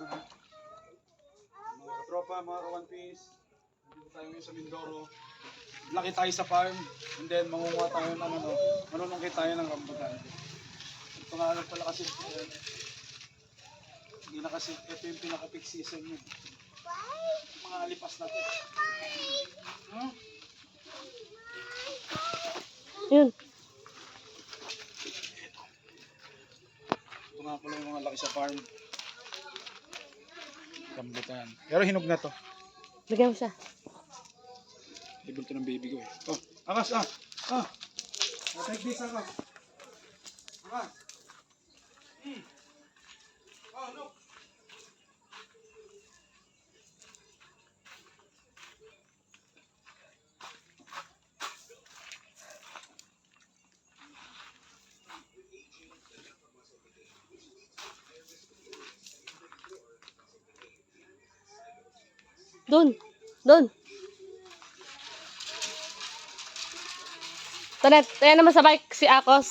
Mga tropa, mga ka-One Piece. Dito tayo ngayon sa Mindoro. Laki tayo sa farm. And then, mangunguha tayo ng ano, manunungkit tayo ng rambutan. Nga lang pala kasi, eh, hindi na kasi, ito yung pinaka-peak season yun. Mga alipas na to. Hmm? Yun. Ito nga pala yung mga laki sa farm. Rambutan. Pero hinog na to. Bigyan mo siya. Libol to ng baby ko eh. Oh, akas ah! Ah! Oh, take this akas. Akas. Doon. Doon. Tanet, tayo naman sa bike si Akos.